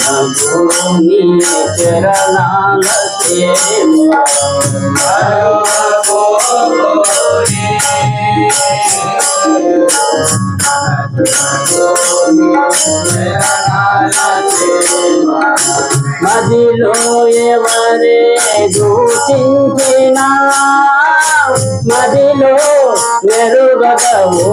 మనసుని చరణాల మదిలో ఎవరే దూషించిన మదిలో మెరుగదవో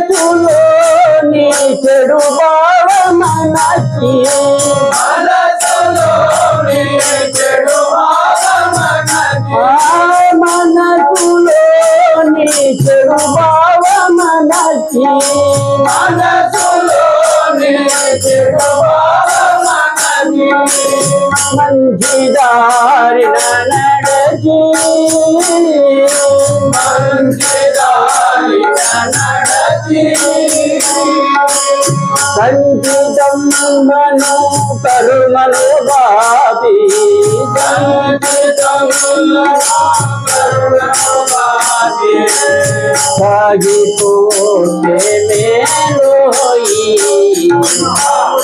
మనసులోని చెడు భావ మనకి మనసులోని చెడు భావ మనకి మనసులోని చెడు భావ మనకి మనసులోని చెడు భావ మనకి మంచి దారిన సంచితమ్మను కరుణను బాబి సాగిపోతే మేలోయి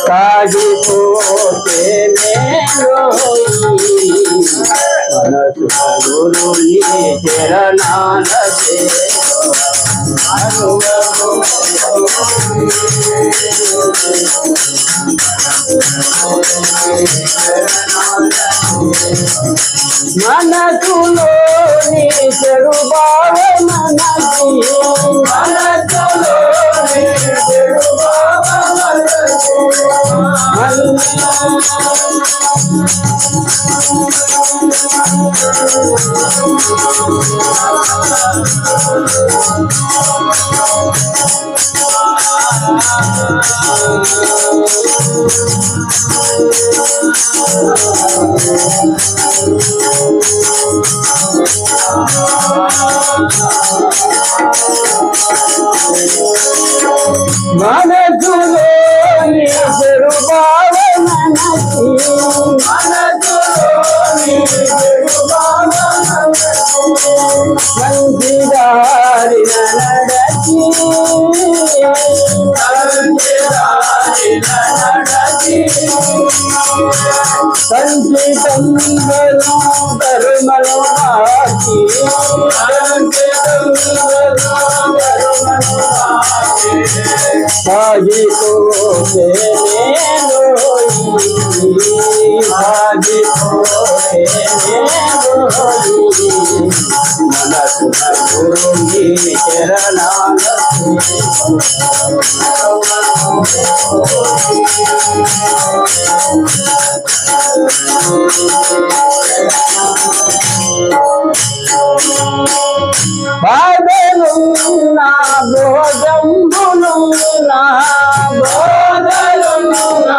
సాగిపోతే మేలోయి గురుని చరణాల మనసులోని చెడు భావ మనకి. మనసులోని చెడు భావ Mane tu আজি তোকে আজি তোকে মনস গুরুঙ্গি চরণা Thank you. బాధలున్నా భోజంబులున్నా బాధలున్నా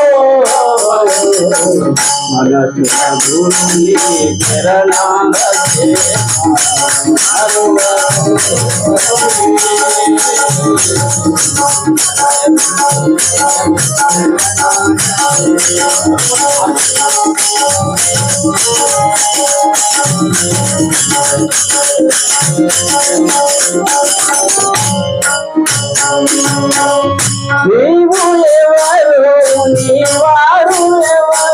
సౌఖ్యంబు నెలసి మోదమే ననుకో మోదమే ననుకో మనసు గురుని చరణాల నీవు ఎవరు నీ వారు ఎవరు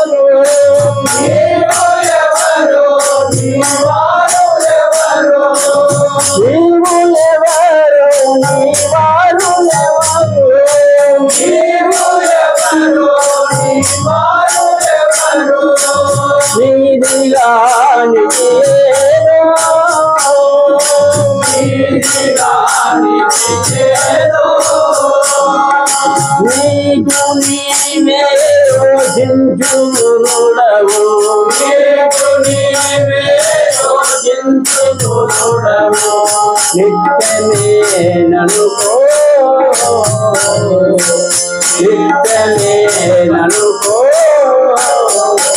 నీవే యోజించునుడవు నిత్యమే ననుకో నిత్యమే ననుకో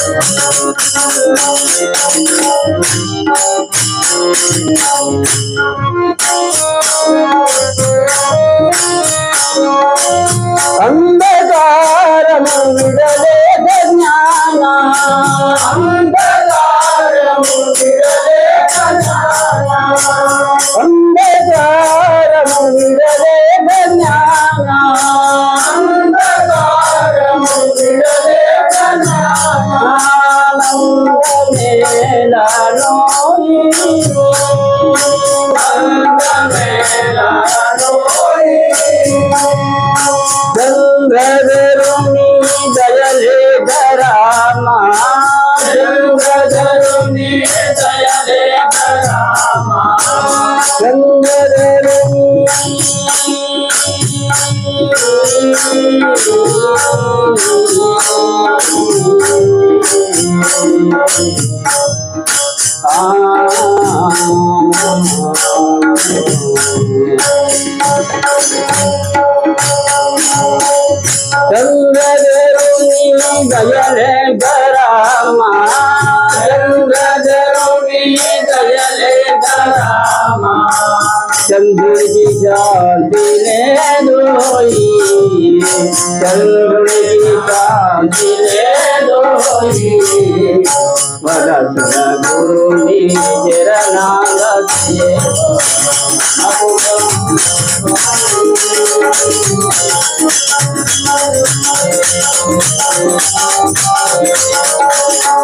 బాధలు భాగ్యం মেলা গন্ধরুণি দয়ালে ধরামা গন্ধরুণি দয়ালে ধরামা গন্ধরুণি ಚಂದ್ರದರುಣಿ ದಯಲೆ ಗರಾಮ ಚಂದ್ರದರುಣಿ ದಯಲೆ ಗರಾಮ चंद्र की जाति ने दोई चंद्र की వరసన గురుని చరణాలే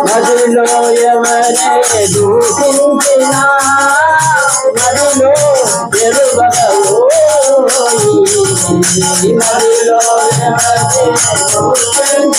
నదిలో ఎవరే దూషించినా